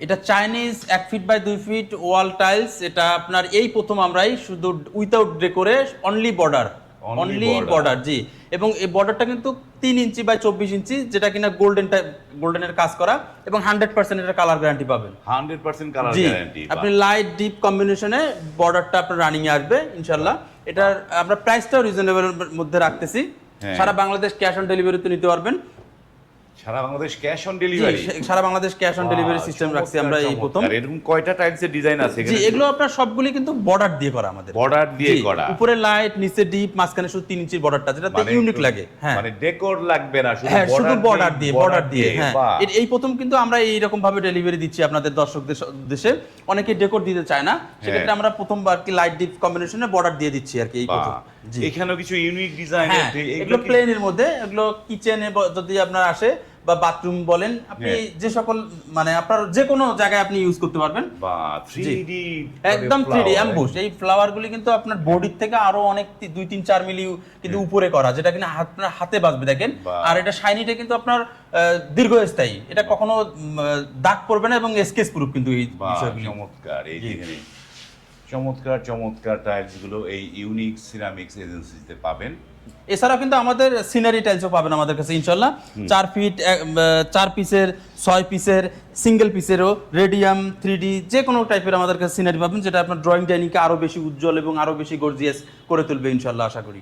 এটা চাইনিজ এক feet by দুই ফিট ওয়াল টাইলস এটা আপনার এই প্রথম আমরাই শুধু without ডেকোরে only border only border ji. এবং এই বর্ডারটা কিন্তু তিন ইঞ্চি বাই চব্বিশ ইঞ্চি যেটা কিনা গোল্ডেন গোল্ডেনের কাজ করা এবং হান্ড্রেড পার্সেন্ট এটা কালার গ্যারান্টি পাবেন। Hundred percent colour ji. Guarantee আপনি লাইট ডিপ কম্বিনেশনে বর্ডারটা আপনার রানিং এ আসবে ইনশাল্লাহ এটার আমরা প্রাইসটাও রিজনেবল মধ্যে রাখতেছি। হ্যাঁ। সারা বাংলাদেশ ক্যাশ অন ডেলিভারিতে নিতে পারবেন। সারা বাংলাদেশ ক্যাশ অন ডেলিভারি সারা Bangladesh cash on delivery system রাখছি আমরা এই প্রথম। এরকম কয়টা টাইপসের ডিজাইন আছে জি এগুলো আপনার সবগুলি কিন্তু বর্ডার দিয়ে করা আমাদের। বর্ডার দিয়ে করা। উপরে লাইট নিচে ডিপ মাঝখানে শুধু তিন ইঞ্চির বর্ডারটা যেটা ইউনিক লাগে। হ্যাঁ। মানে ডেকোর লাগবে না শুধু হ্যাঁ শুধু বর্ডার দিয়ে বর্ডার দিয়ে হ্যাঁ। এই প্রথম কিন্তু আমরা এইরকম ভাবে ডেলিভারি দিচ্ছি আপনাদের দর্শকদের দেশে। অনেকে ডেকোর দিতে চায় না সেক্ষেত্রে আমরা প্রথমবার কি লাইট ডিপ কম্বিনেশনে বর্ডার দিয়ে দিচ্ছি আর কি এই প্রথম। এখানেও কিছু ইউনিক ডিজাইন হ্যাঁ এগুলো প্লেনের মধ্যে এগুলো কিচেনে যদি আপনার আসে বা বাথরুম বলেন আপনি হ্যাঁ। যে সকল মানে আপনার যে কোনো জায়গায় আপনি ইউজ করতে পারবেন। বা 3D একদম থ্রি ডি অ্যাম্বুশ এই ফ্লাওয়ার গুলি কিন্তু আপনার বডির থেকে আরও অনেক দুই তিন চার মিলি কিন্তু উপরে করা যেটা কিনা আপনার হাতে বাঁচবে দেখেন। আর এটা শাইনিটা কিন্তু আপনার দীর্ঘস্থায়ী। এটা কখনো দাগ পড়বে না এবং স্কেচ প্রুফ কিন্তু এই চমৎকার এই যেখানে চমৎকার চমৎকার টাইলসগুলো এই ইউনিক সিরামিক্স এজেন্সিতে পাবেন। এছাড়াও কিন্তু আমাদের সিনারি টাইলসও পাবেন আমাদের কাছে ইনশাল্লাহ চার ফিট চার পিসের ছয় পিসের সিঙ্গেল পিসেরও রেডিয়াম থ্রি ডি যে কোনো টাইপের আমাদের কাছে সিনারি পাবেন যেটা আপনার ড্রয়িং ডাইনিংকে আরও বেশি উজ্জ্বল এবং আরও বেশি গর্জিয়াস করে তুলবে ইনশাল্লাহ আশা করি।